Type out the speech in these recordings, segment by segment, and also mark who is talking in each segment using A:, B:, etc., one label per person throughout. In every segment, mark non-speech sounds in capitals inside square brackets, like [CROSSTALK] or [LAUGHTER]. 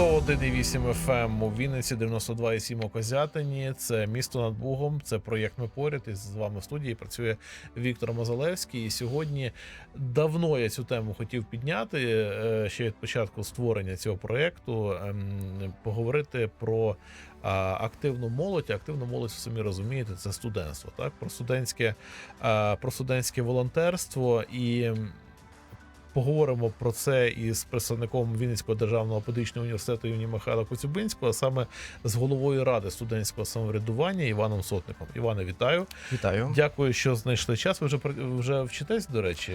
A: 101,8 FM у Вінниці, 92,7 у Козятині. Це місто над Бугом. Це проєкт «Ми поряд». І з вами в студії працює Віктор Мазалевський. І сьогодні давно я цю тему хотів підняти е, ще від початку створення цього проєкту. ем, Поговорити про активну молодь. Активну молодь, ви самі розумієте, це студентство. Так, про студентське, про студентське волонтерство і. Поговоримо про це із представником Вінницького державного педагогічного університету імені Михайла Коцюбинського, а саме з головою ради студентського самоврядування Іваном Сотником. Іване, вітаю.
B: Вітаю.
A: Дякую, що знайшли час. Ви вже вже вчитесь, до речі.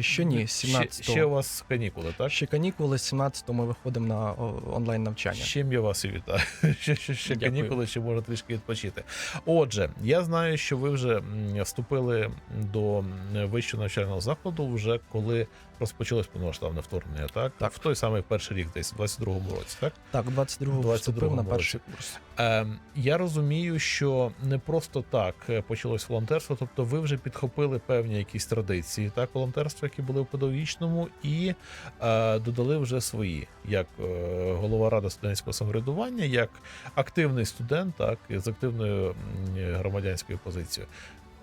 B: Ще ні,
A: Ще,
B: 17-го.
A: ще у вас канікули, так?
B: Ще канікули, 17-го ми виходимо на онлайн
A: З
B: навчання.
A: чим я вас і вітаю. [LAUGHS] Ще, ще, ще
B: Дякую.
A: канікули, ще можна трішки відпочити. Отже, я знаю, що ви вже вступили до вищого навчального закладу, вже коли розпочалось повномасштабне вторгнення, так?
B: Так.
A: В той самий перший рік, десь, у 22-му році, так?
B: Так, 22-го
A: 22-му
B: вступив на перший курс.
A: Е, я розумію, що не просто так е, почалось волонтерство, тобто ви вже підхопили певні якісь традиції, так, волонтерства, які були в педагогічному, і е, додали вже свої, як е, голова ради студентського самоврядування, як активний студент, так, з активною громадянською позицією.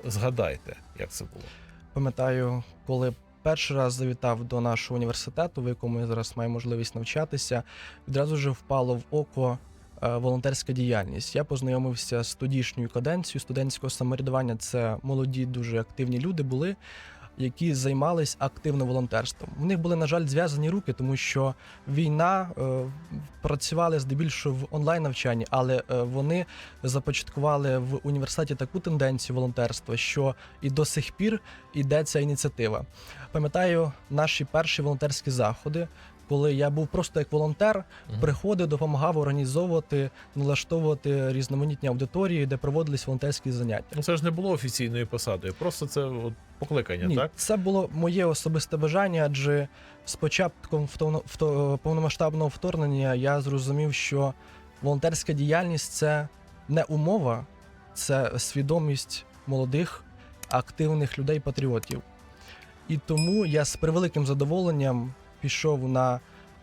A: Згадайте, як це було.
B: Пам'ятаю, коли перший раз завітав до нашого університету, в якому я зараз маю можливість навчатися, відразу ж впало в око е, волонтерська діяльність. Я познайомився з тодішньою каденцією студентського самоврядування. Це молоді, дуже активні люди були. Які займались активно волонтерством. У них були, на жаль, зв'язані руки, тому що війна е, працювали здебільшого в онлайн навчанні, але е, вони започаткували в університеті таку тенденцію волонтерства, що і до сих пір іде ця ініціатива. Пам'ятаю наші перші волонтерські заходи, коли я був просто як волонтер, приходив, допомагав організовувати, налаштовувати різноманітні аудиторії, де проводились волонтерські заняття.
A: Ну це ж не було офіційною посадою, просто це от, покликання,
B: Ні,
A: так?
B: це було моє особисте бажання, адже вто- повномасштабного вторгнення я зрозумів, що волонтерська діяльність це не умова, це свідомість молодих, активних людей, патріотів. І тому я з превеликим задоволенням пішов на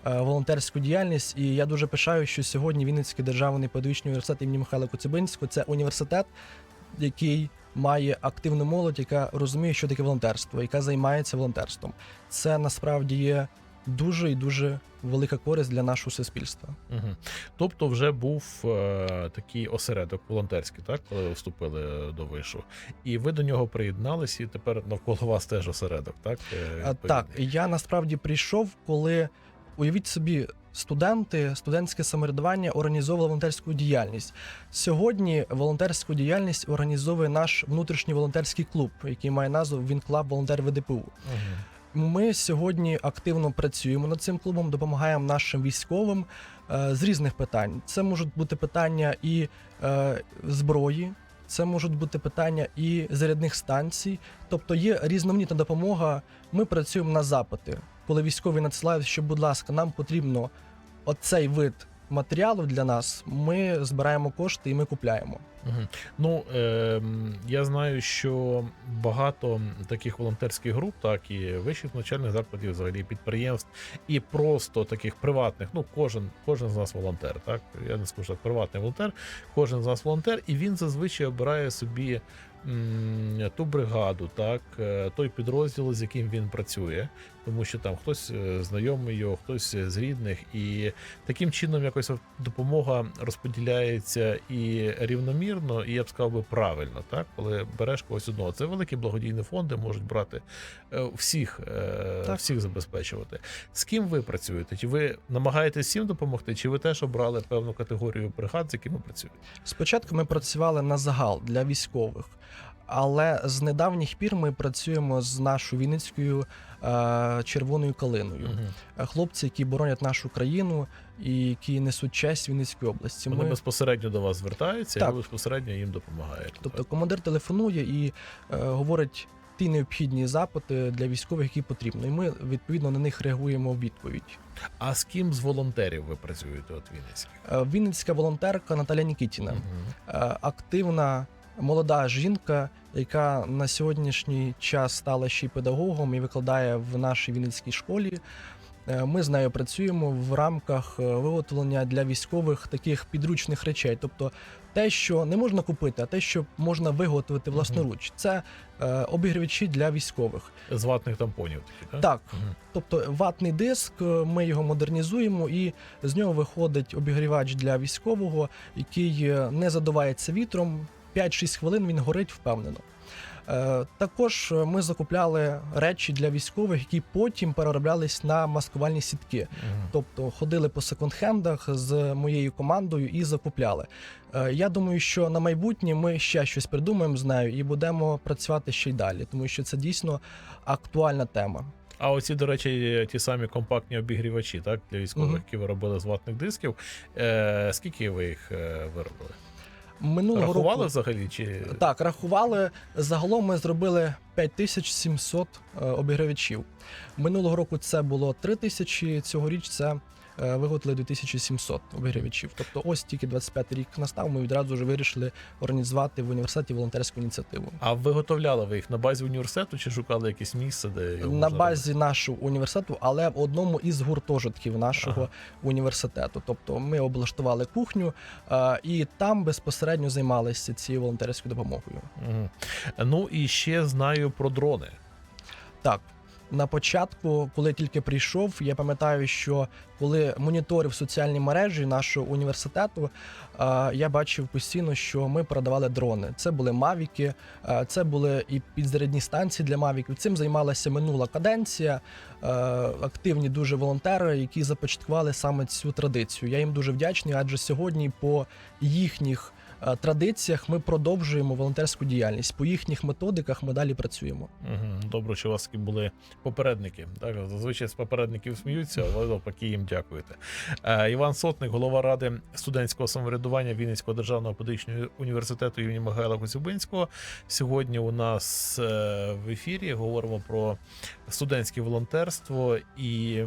B: волонтерську діяльність, і я дуже пишаю, що сьогодні Вінницький державний педагогічний університет імені Михайла Коцюбинського це університет, який має активну молодь, яка розуміє, що таке волонтерство, яка займається волонтерством. Це насправді є дуже і дуже велика користь для нашого суспільства.
A: Угу. Тобто вже був е, такий осередок волонтерський, так, коли ви вступили до вишу. І ви до нього приєдналися, і тепер навколо вас теж осередок, так? е,
B: Так, я насправді прийшов, коли уявіть собі. Студенти, студентське самоврядування організовували волонтерську діяльність. Сьогодні волонтерську діяльність організовує наш внутрішній волонтерський клуб, який має назву Він Клаб Волонтер ВДПУ.
A: Мгм.
B: Ми сьогодні активно працюємо над цим клубом, допомагаємо нашим військовим е, з різних питань. Це можуть бути питання і е, зброї, це можуть бути питання і зарядних станцій. Тобто є різноманітна допомога. Ми працюємо на запити. Коли військові надсилають, що, будь ласка, нам потрібно оцей вид матеріалу для нас, ми збираємо кошти і ми купляємо.
A: Ну е, я знаю, що багато таких волонтерських груп, так і вищих навчальних закладів, взагалі підприємств, і просто таких приватних. Ну, кожен, кожен з нас волонтер, так я не скажу так, приватний волонтер, кожен з нас волонтер, і він зазвичай обирає собі. Ту бригаду, так, е, той підрозділ, з яким він працює, тому що там хтось е, знайомий його, хтось з рідних, і таким чином якось допомога розподіляється і рівномірно, і я б сказав би правильно, так коли береш когось одного. Це великі благодійні фонди можуть брати е, всіх,
B: Так.
A: всіх забезпечувати. З ким ви працюєте? Чи ви намагаєтесь всім допомогти, чи ви теж обрали певну категорію бригад, з якими працюєте?
B: Спочатку ми працювали на загал для військових, але з недавніх пір ми працюємо з нашою Вінницькою е, червоною калиною. Е, Хлопці, які боронять нашу країну і які несуть честь Вінницької області.
A: Вони
B: Ми,
A: безпосередньо до вас звертаються, і ви безпосередньо їм допомагаєте.
B: тобто командир телефонує і е, говорить ті необхідні запити для військових, які потрібно. І ми відповідно на них реагуємо в відповідь.
A: А з ким з волонтерів ви працюєте от Вінницьких?
B: Е, Вінницька волонтерка Наталя Нікітіна. Е, активна молода жінка, яка на сьогоднішній час стала ще й педагогом і викладає в нашій Вінницькій школі. Е, Ми з нею працюємо в рамках е, виготовлення для військових таких підручних речей, тобто те, що не можна купити, а те, що можна виготовити власноруч. Це е, обігрівачі для військових.
A: З ватних тампонів так?
B: Так,
A: Мгм.
B: тобто ватний диск, е, ми його модернізуємо, і з нього виходить обігрівач для військового, який не задувається вітром. 5-6 хвилин він горить впевнено. Е, Також ми закупляли речі для військових, які потім перероблялись на маскувальні сітки.
A: Мгм.
B: Тобто ходили по секонд-хендах з моєю командою і закупляли. Е, Я думаю, що на майбутнє ми ще щось придумаємо з нею і будемо працювати ще й далі, тому що це дійсно актуальна тема.
A: А оці, до речі, ті самі компактні обігрівачі, так, для військових,
B: Мгм.
A: які ви робили з ватних дисків. Е, скільки ви їх е, виробили?
B: Минулого
A: Рахували
B: року
A: взагалі? Чи...
B: так рахували. Загалом ми зробили 5700 е, обігрівачів. Минулого року це було 3000, цьогоріч це виготовили 2700 обігрівачів. Тобто, ось тільки 25 рік настав. Ми відразу вже вирішили організувати в університеті волонтерську ініціативу.
A: А виготовляли ви їх на базі університету чи шукали якесь місце, де його
B: на
A: можна
B: базі нашого університету, але в одному із гуртожитків нашого
A: Ага.
B: університету. Тобто ми облаштували кухню е, і там безпосередньо займалися цією волонтерською допомогою.
A: Мгм. Ну і ще знаю про дрони.
B: Так. На початку, коли тільки прийшов, я пам'ятаю, що коли моніторив соціальні мережі нашого університету, е, я бачив постійно, що ми продавали дрони. Це були мавіки, е, це були і підзарядні станції для мавіків. Цим займалася минула каденція, е, активні дуже волонтери, які започаткували саме цю традицію. Я їм дуже вдячний, адже сьогодні по їхніх традиціях ми продовжуємо волонтерську діяльність. По їхніх методиках ми далі працюємо.
A: Добре, що у вас були попередники. Так, зазвичай з попередників сміються, а ви навпаки їм дякуєте. Е, Іван Сотник, голова ради студентського самоврядування Вінницького державного педагогічного університету імені Михайла Коцюбинського. Сьогодні у нас е, в ефірі говоримо про студентське волонтерство і.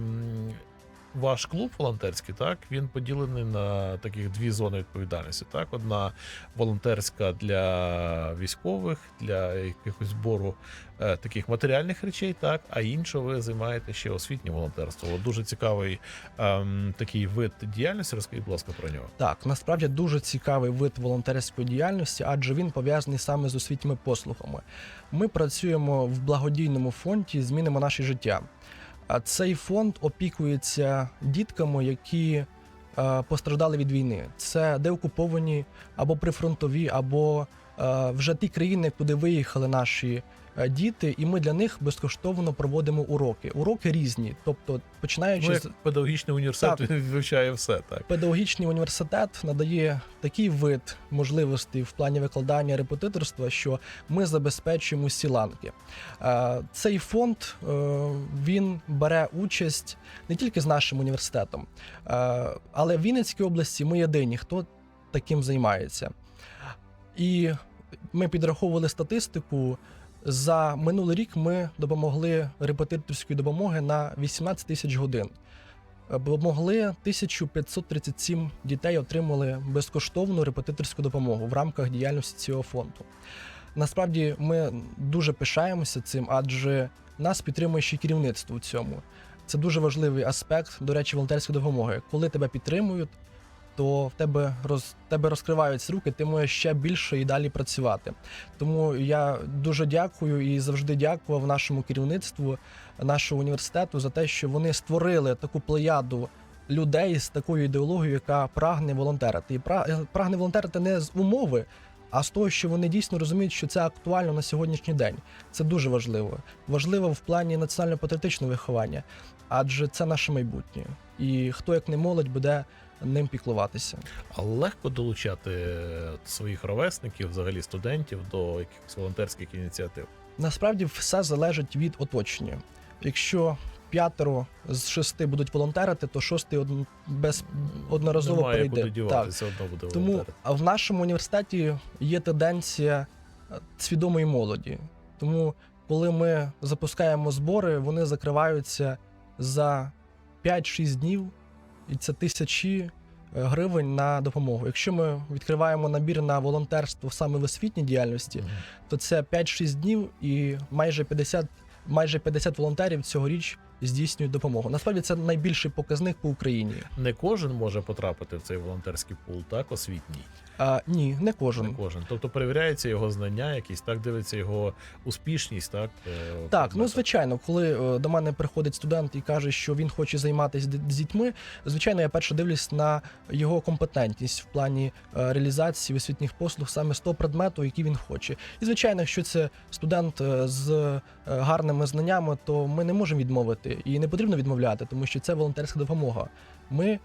A: Ваш клуб волонтерський, так він поділений на таких дві зони відповідальності. Так, одна волонтерська для військових, для якихось збору е, таких матеріальних речей, так, а інша ви займаєте ще освітнє волонтерство. От дуже цікавий ем, такий вид діяльності. Розкажіть, будь ласка, про нього.
B: Так, насправді дуже цікавий вид волонтерської діяльності, адже він пов'язаний саме з освітніми послугами. Ми працюємо в благодійному фонді Змінимо наше життя. Цей фонд опікується дітками, які е, постраждали від війни. Це деокуповані або прифронтові, або вже ті країни, куди виїхали наші е, діти, і ми для них безкоштовно проводимо уроки. Уроки різні, тобто починаючи
A: Ну,
B: з
A: як педагогічний університет
B: Так.
A: він вивчає все так.
B: Педагогічний університет надає такий вид можливостей в плані викладання репетиторства, що ми забезпечуємо всі ланки. Е, Цей фонд е, він бере участь не тільки з нашим університетом, е, але в Вінницькій області ми єдині, хто таким займається. І ми підраховували статистику. За минулий рік ми допомогли репетиторської допомоги на 18 тисяч годин. Допомогли 1537 дітей отримали безкоштовну репетиторську допомогу в рамках діяльності цього фонду. Насправді ми дуже пишаємося цим, адже нас підтримує ще керівництво у цьому. Це дуже важливий аспект, до речі, волонтерської допомоги. Коли тебе підтримують, то в тебе роз тебе розкриваються руки, ти можеш ще більше і далі працювати. Тому я дуже дякую і завжди дякував нашому керівництву нашого університету за те, що вони створили таку плеяду людей з такою ідеологією, яка прагне волонтерити. І прагне волонтерити не з умови, а з того, що вони дійсно розуміють, що це актуально на сьогоднішній день. Це дуже важливо. Важливо в плані національно-патріотичного виховання, адже це наше майбутнє. І хто як не молодь буде ним піклуватися.
A: А легко долучати е, своїх ровесників, взагалі студентів, до якихось волонтерських ініціатив.
B: Насправді все залежить від оточення. Якщо п'ятеро з шести будуть волонтерити, то шостий од... без одноразово
A: Немає
B: прийде.
A: куди діватися, одно буде
B: Тому а в нашому університеті є тенденція е, свідомої молоді. Тому, коли ми запускаємо збори, вони закриваються за 5-6 днів, і це тисячі е, гривень на допомогу. Якщо ми відкриваємо набір на волонтерство саме в освітній діяльності,
A: Мгм.
B: то це 5-6 днів і майже 50, майже 50 волонтерів цьогоріч здійснюють допомогу. Насправді це найбільший показник по Україні.
A: Не кожен може потрапити в цей волонтерський пул, так, освітній.
B: А, ні, не кожен.
A: Не кожен. Тобто перевіряється його знання, якісь так дивиться його успішність, так? е,
B: Так, ну звичайно, коли е, до мене приходить студент і каже, що він хоче займатися з дітьми, звичайно, я перше дивлюсь на його компетентність в плані е, реалізації освітніх послуг саме з того предмету, який він хоче. І звичайно, якщо це студент з гарними знаннями, то ми не можемо відмовити і не потрібно відмовляти, тому що це волонтерська допомога. Ми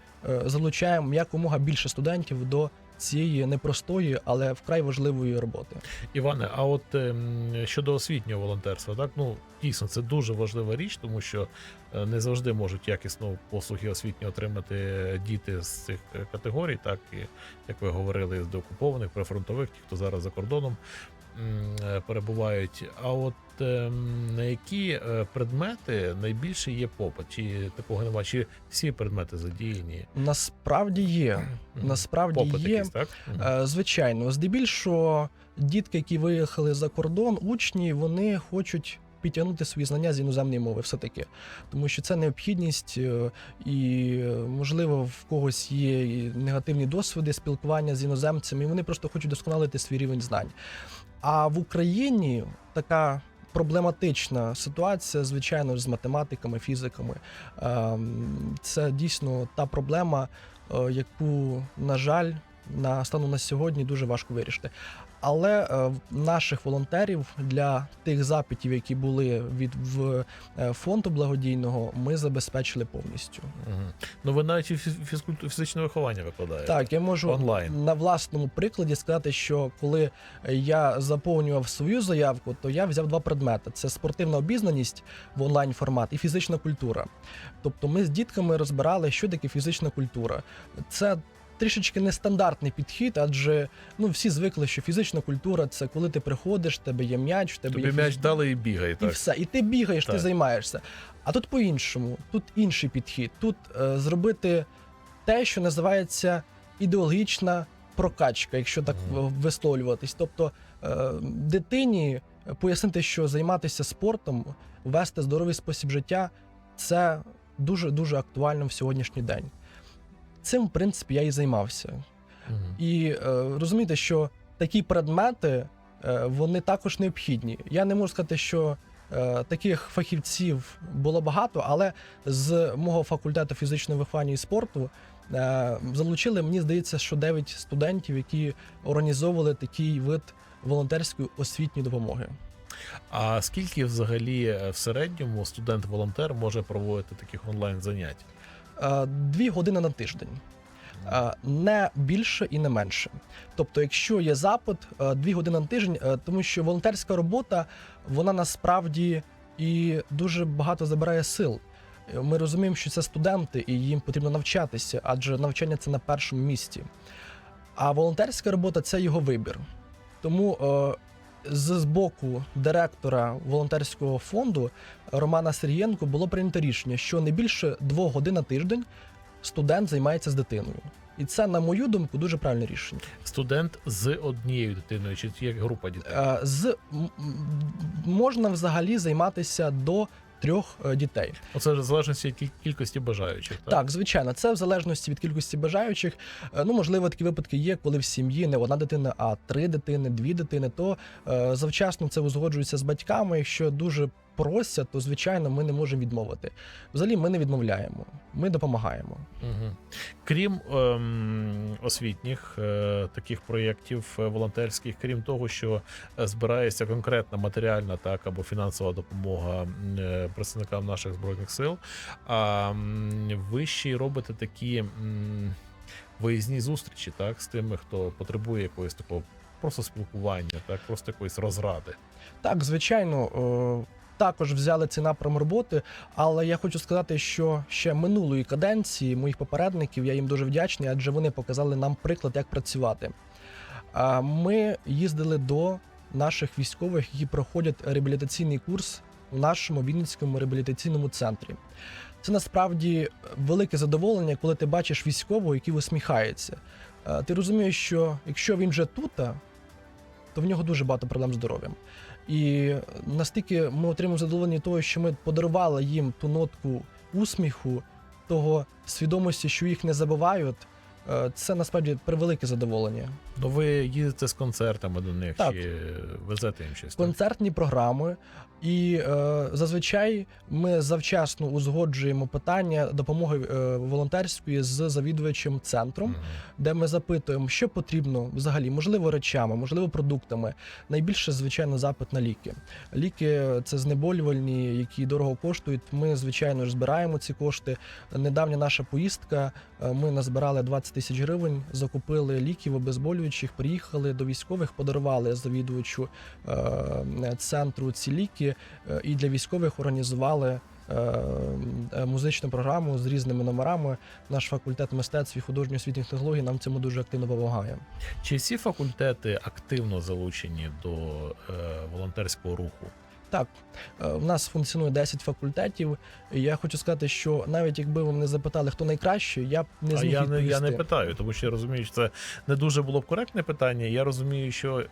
B: залучаємо якомога більше студентів до цієї непростої, але вкрай важливої роботи.
A: Іване, а от ем, щодо освітнього волонтерства, так ну дійсно це дуже важлива річ, тому що е, не завжди можуть якісно послуги освітні отримати діти з цих е, категорій, так і як ви говорили, з деокупованих, прифронтових, ті, хто зараз за кордоном е, перебувають. А от ем, на які предмети найбільше є попит? Чи такого немає? Чи всі предмети задіяні?
B: Насправді є. Насправді
A: Попит
B: є.
A: якийсь, так?
B: Звичайно, здебільшого дітки, які виїхали за кордон, учні, вони хочуть підтягнути свої знання з іноземної мови, все таки, тому що це необхідність, е, і можливо в когось є негативні досвіди спілкування з іноземцями. і Вони просто хочуть досконалити свій рівень знань. А в Україні така. Проблематична ситуація, звичайно, з математиками, фізиками. Ем, Це дійсно та проблема, е, яку, на жаль, на стану на сьогодні дуже важко вирішити. Але е, наших волонтерів для тих запитів, які були від в е, фонду благодійного, ми забезпечили повністю.
A: Мгм. Ну ви навіть і фізкульту- фізичне виховання викладаєте.
B: Так, я можу
A: Онлайн.
B: на власному прикладі сказати, що коли я заповнював свою заявку, то я взяв два предмети: це спортивна обізнаність в онлайн формат і фізична культура. Тобто, ми з дітками розбирали, що таке фізична культура. Це трішечки нестандартний підхід, адже ну всі звикли, що фізична культура це коли ти приходиш, в тебе є м'яч, в тебе
A: Тобі
B: є
A: м'яч
B: фіз-
A: дали і бігай,
B: і все. І ти бігаєш, ти займаєшся. А тут по-іншому, тут інший підхід. Тут е, зробити те, що називається ідеологічна прокачка, якщо так в- висловлюватись. Тобто е, дитині пояснити, що займатися спортом, вести здоровий спосіб життя це дуже дуже актуально в сьогоднішній день. Цим, в принципі, я і займався.
A: Мгм.
B: І е, розумієте, що такі предмети е, вони також необхідні. Я не можу сказати, що е, таких фахівців було багато, але з мого факультету фізичного виховання і спорту е, залучили, мені здається, що 9 студентів, які організовували такий вид волонтерської освітньої допомоги.
A: А скільки взагалі в середньому студент-волонтер може проводити таких онлайн занять?
B: Е, Дві години на тиждень. Е, Не більше і не менше. Тобто, якщо є запит, е, дві години на тиждень, тому що волонтерська робота, вона насправді і дуже багато забирає сил. Ми розуміємо, що це студенти, і їм потрібно навчатися, адже навчання це на першому місці. А волонтерська робота це його вибір. Тому з боку директора волонтерського фонду Романа Сергієнко було прийнято рішення, що не більше двох годин на тиждень студент займається з дитиною. І це, на мою думку, дуже правильне рішення.
A: Студент з однією дитиною, чи як група дітей?
B: Е, З можна взагалі займатися до трьох е, дітей.
A: Оце в залежності від кількості бажаючих. Так?
B: Так, звичайно, це в залежності від кількості бажаючих. Е, Ну, можливо, такі випадки є, коли в сім'ї не одна дитина, а три дитини, дві дитини. То е, завчасно це узгоджується з батьками. Якщо дуже просять, то звичайно ми не можемо відмовити. Взагалі, ми не відмовляємо, ми допомагаємо.
A: Угу. Крім ем, освітніх е, таких проєктів е, волонтерських, крім того, що е, збирається конкретна матеріальна так або фінансова допомога е, представникам наших збройних сил, а м, ви ще й робите такі виїзні зустрічі, так, з тими, хто потребує якогось такого просто спілкування, так, просто якоїсь розради.
B: Так, звичайно, е, також взяли цей напрям роботи, але я хочу сказати, що ще минулої каденції моїх попередників я їм дуже вдячний, адже вони показали нам приклад, як працювати. Ми їздили до наших військових, які проходять реабілітаційний курс в нашому Вінницькому реабілітаційному центрі. Це насправді велике задоволення, коли ти бачиш військового, який усміхається. Ти розумієш, що якщо він вже тут, то в нього дуже багато проблем з здоров'ям. І настільки ми отримуємо задоволення того, що ми подарували їм ту нотку усміху, того свідомості, що їх не забувають. Е, Це насправді превелике задоволення.
A: Ну, ви їздите з концертами до них
B: Так.
A: чи везете їм щось?
B: концертні програми, і е, зазвичай ми завчасно узгоджуємо питання допомоги е, волонтерської з завідувачем центром,
A: Мгм.
B: де ми запитуємо, що потрібно взагалі, можливо, речами, можливо, продуктами. Найбільше, звичайно, запит на ліки. Ліки це знеболювальні, які дорого коштують. Ми, звичайно ж, збираємо ці кошти. Недавня наша поїздка. е, Ми назбирали 20 тисяч гривень, закупили ліків обезболюючих, приїхали до військових, подарували завідувачу е, центру ці ліки, е, і для військових організували. е, е, Музичну програму з різними номерами. Наш факультет мистецтв і художньо-освітніх технологій нам цьому дуже активно допомагає.
A: Чи всі факультети активно залучені до е, волонтерського руху?
B: Так, е, в нас функціонує 10 факультетів. І я хочу сказати, що навіть якби ви мене запитали, хто найкращий, я б не
A: а
B: зміг
A: я не, я не питаю, тому що я розумію, що це не дуже було б коректне питання. Я розумію, що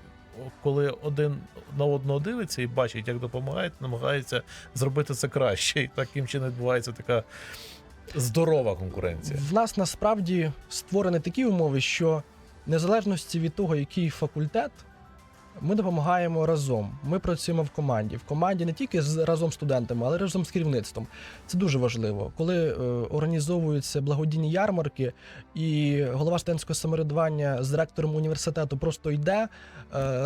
A: коли один на одного дивиться і бачить, як допомагають, намагається зробити це краще. І таким чином відбувається така здорова конкуренція.
B: В нас насправді створені такі умови, що незалежності від того, який факультет, ми допомагаємо разом. Ми працюємо в команді. В команді не тільки з разом з студентами, але разом з керівництвом. Це дуже важливо. Коли е, організовуються благодійні ярмарки, і голова студентського самоврядування з ректором університету просто йде е,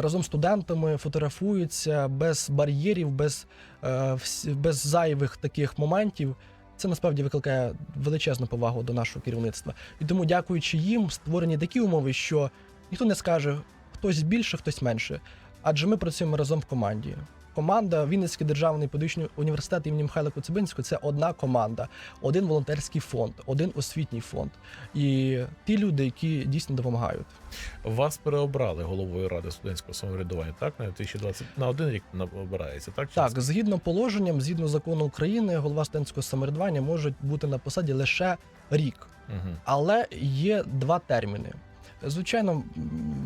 B: разом з студентами, фотографується без бар'єрів, без, е, без зайвих таких моментів. Це насправді викликає величезну повагу до нашого керівництва. І тому, дякуючи їм, створені такі умови, що ніхто не скаже, хтось більше, хтось менше. Адже ми працюємо разом в команді. Команда Вінницький державний педагогічний університет імені Михайла Коцюбинського це одна команда, один волонтерський фонд, один освітній фонд. І ті люди, які дійсно допомагають.
A: Вас переобрали головою ради студентського самоврядування, так? На 2020 на один рік обирається, так?
B: Так, згідно положенням, згідно закону України, голова студентського самоврядування може бути на посаді лише рік.
A: Угу.
B: Але є два терміни. Звичайно,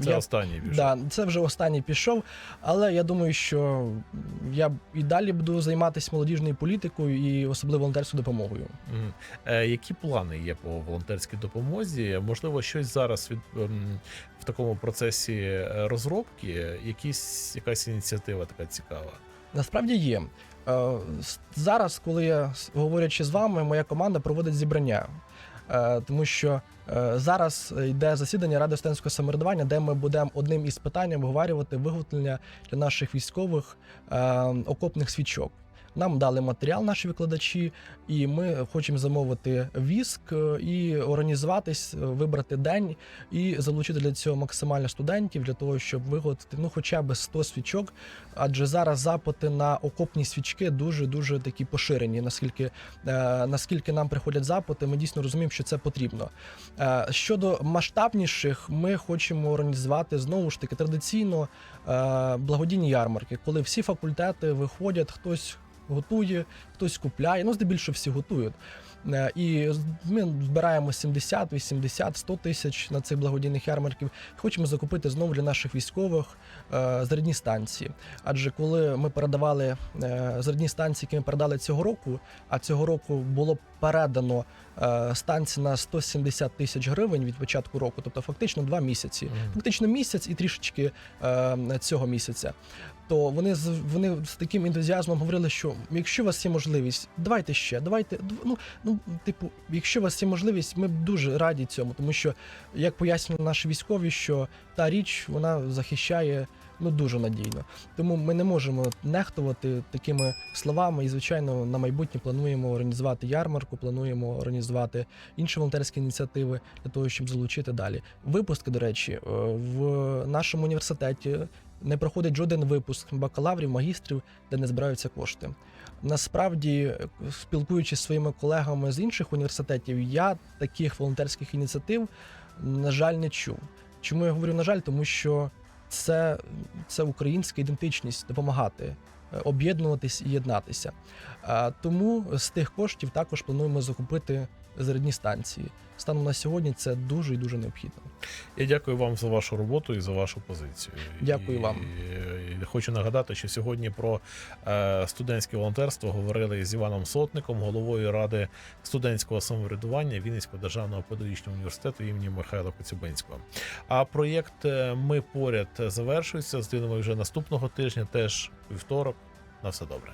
A: Це
B: я,
A: останній більше.
B: да, це вже останній пішов. Але я думаю, що я і далі буду займатися молодіжною політикою і особливо волонтерською допомогою.
A: Мгм. Е, які плани є по волонтерській допомозі? Можливо, щось зараз від ем, в такому процесі е, розробки, якісь якась ініціатива така цікава.
B: Насправді є. Е, Зараз, коли я говорячи з вами, моя команда проводить зібрання. Е, Тому що е, зараз йде засідання Ради студентського самоврядування, де ми будемо одним із питань обговорювати виготовлення для наших військових е, окопних свічок. Нам дали матеріал наші викладачі, і ми хочемо замовити віск е, і організуватись, е, вибрати день і залучити для цього максимально студентів для того, щоб виготовити ну хоча б 100 свічок. Адже зараз запити на окопні свічки дуже дуже такі поширені. Наскільки е, наскільки нам приходять запити, ми дійсно розуміємо, що це потрібно. Е, щодо масштабніших, ми хочемо організувати знову ж таки традиційно е, благодійні ярмарки, коли всі факультети виходять, хтось готує, хтось купляє. Ну, здебільшого всі готують. Е, І ми збираємо 70, 80, 100 тисяч на цих благодійних ярмарків. Хочемо закупити знову для наших військових е, зарядні станції. Адже коли ми передавали е, зарядні станції, які ми передали цього року, а цього року було передано е, станції на 170 тисяч гривень від початку року, тобто фактично два місяці. Фактично місяць і трішечки е, цього місяця. То вони з вони з таким ентузіазмом говорили, що якщо у вас є можливість, давайте ще, давайте. Ну ну, типу, якщо у вас є можливість, ми дуже раді цьому, тому що як пояснювали наші військові, що та річ вона захищає ну дуже надійно. Тому ми не можемо нехтувати такими словами. І, звичайно, на майбутнє плануємо організувати ярмарку, плануємо організувати інші волонтерські ініціативи для того, щоб залучити далі. Випуски, до речі, е, в нашому університеті не проходить жоден випуск бакалаврів, магістрів, де не збираються кошти. Насправді, спілкуючись зі своїми колегами з інших університетів, я таких волонтерських ініціатив, на жаль, не чув. Чому я говорю на жаль? Тому що це, це українська ідентичність допомагати е, об'єднуватись і єднатися. Тому з тих коштів також плануємо закупити зарядні станції. Станом на сьогодні це дуже і дуже необхідно.
A: Я дякую вам за вашу роботу і за вашу позицію.
B: Дякую
A: і,
B: вам.
A: і хочу нагадати, що сьогодні про е, студентське волонтерство говорили з Іваном Сотником, головою ради студентського самоврядування Вінницького державного педагогічного університету імені Михайла Коцюбинського. А проєкт е, Ми поряд завершується. Зустрінемо вже наступного тижня, теж вівторок. На все добре.